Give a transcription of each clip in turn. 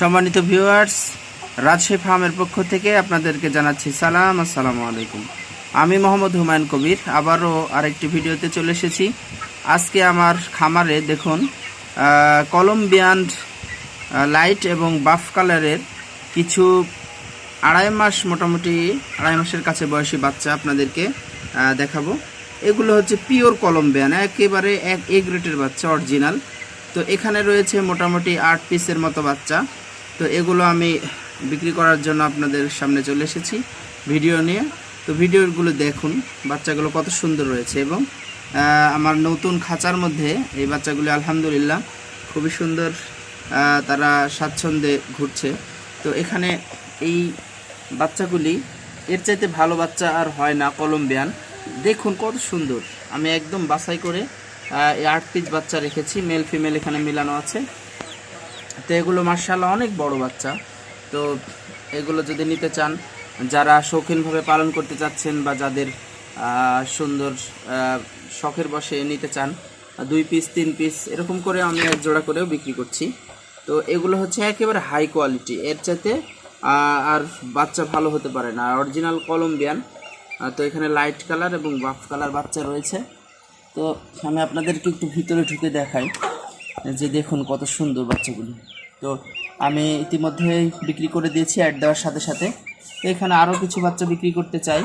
সম্মানিত ভিউয়ার্স, রাজশাহী ফার্মের পক্ষ থেকে আপনাদেরকে জানাচ্ছি সালাম, আসসালামু আলাইকুম। আমি মোহাম্মদ হুমায়ুন কবির, আবারও আরেকটি ভিডিওতে চলে এসেছি। আজকে আমার খামারে দেখুন কলম্বিয়ান লাইট এবং বাফ কালারের কিছু আড়াই মাস, মোটামুটি আড়াই মাসের কাছে বয়সী বাচ্চা আপনাদেরকে দেখাবো। এগুলো হচ্ছে পিওর কলম্বিয়ান, একেবারে এক এ গ্রেটের বাচ্চা, অরিজিনাল। তো এখানে রয়েছে মোটামুটি আট পিসের মতো বাচ্চা। তো এগুলো আমি বিক্রি করার জন্য আপনাদের সামনে চলে এসেছি ভিডিও নিয়ে। তো ভিডিওগুলো দেখুন, বাচ্চাগুলো কত সুন্দর রয়েছে এবং আমার নতুন খাঁচার মধ্যে এই বাচ্চাগুলি আলহামদুলিল্লাহ খুবই সুন্দর তারা স্বাচ্ছন্দ্যে ঘুরছে। তো এখানে এই বাচ্চাগুলি, এর চাইতে ভালো বাচ্চা আর হয় না কলম্বিয়ান। দেখুন কত সুন্দর। আমি একদম বাছাই করে এই আট পিস বাচ্চা রেখেছি মেল ফিমেল এখানে মিলানো আছে। তো এগুলো মার্শাল্লাহ অনেক বড় বাচ্চা। তো এগুলো যদি নিতে চান, যারা শৌখিনভাবে পালন করতে চাচ্ছেন বা যাদের সুন্দর শখের বসে নিতে চান, দুই পিস তিন পিস এরকম করে আমি এক জোড়া করেও বিক্রি করছি। তো এগুলো হচ্ছে একেবারে হাই কোয়ালিটি এর চাইতে আর বাচ্চা ভালো হতে পারে না। অরিজিনাল কলম্বিয়ান তো এখানে লাইট কালার এবং বাফ কালার বাচ্চা রয়েছে। তো আমি আপনাদেরকে একটু ভিতরে ঢুকে দেখাই। যে দেখুন কত সুন্দর বাচ্চাগুলি। তো আমি ইতিমধ্যে বিক্রি করে দিয়েছি অ্যাড দেওয়ার সাথে সাথে। এখানে আরও কিছু বাচ্চা বিক্রি করতে চাই।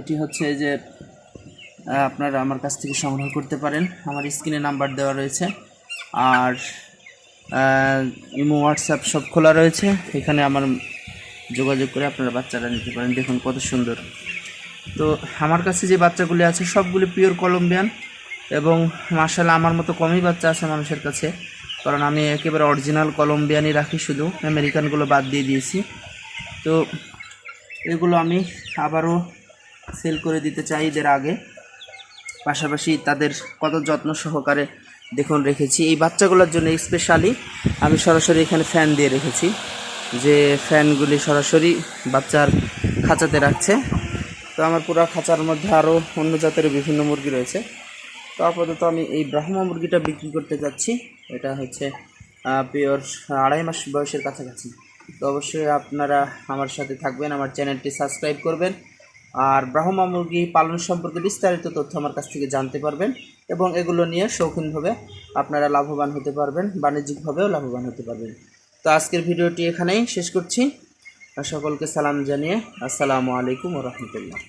এটি হচ্ছে যে আপনারা আমার কাছ থেকে সংগ্রহ করতে পারেন। আমার স্ক্রিনে নাম্বার দেওয়া রয়েছে। আর ইমো, হোয়াটসঅ্যাপ সব খোলা রয়েছে। এখানে আমার যোগাযোগ করে আপনারা বাচ্চারা নিতে পারেন। দেখুন কত সুন্দর। তো আমার কাছে যে বাচ্চাগুলি আছে, সবগুলি পিওর কলম্বিয়ান এবং মার্শাল আমার মতো কমই বাচ্চা আছে মানুষের কাছে। কারণ আমি একেবারে অরিজিনাল কলম্বিয়ানই রাখি শুধু আমেরিকানগুলো বাদ দিয়ে দিয়েছি। তো এগুলো আমি আবারও সেল করে দিতে চাই এদের আগে। পাশাপাশি তাদের কত যত্ন সহকারে দেখুন রেখেছি। এই বাচ্চাগুলোর জন্য স্পেশালি আমি সরাসরি এখানে ফ্যান দিয়ে রেখেছি। যে ফ্যানগুলি সরাসরি বাচ্চার খাঁচাতে রাখছে। তো আমার পুরো খাঁচার মধ্যে আরও অন্য জাতের বিভিন্ন মুরগি রয়েছে। তো আপাতত আমি এই ব্রাহ্মা মুরগিটা বিক্রি করতে যাচ্ছি। এটা হচ্ছে পিওর আড়াই মাস বয়সের কাছাকাছি। তো অবশ্যই আপনারা আমার সাথে থাকবেন, আমার চ্যানেলটি সাবস্ক্রাইব করবেন। আর ব্রাহ্মা মুরগি পালন সম্পর্কে বিস্তারিত তথ্য আমার কাছ থেকে জানতে পারবেন এবং এগুলো নিয়ে শৌখিনভাবে আপনারা লাভবান হতে পারবেন, বাণিজ্যিকভাবেও লাভবান হতে পারবেন। তো আজকের ভিডিওটি এখানেই শেষ করছি। সকলকে সালাম জানিয়ে আসসালামু আলাইকুম রহমতুল্লাহ।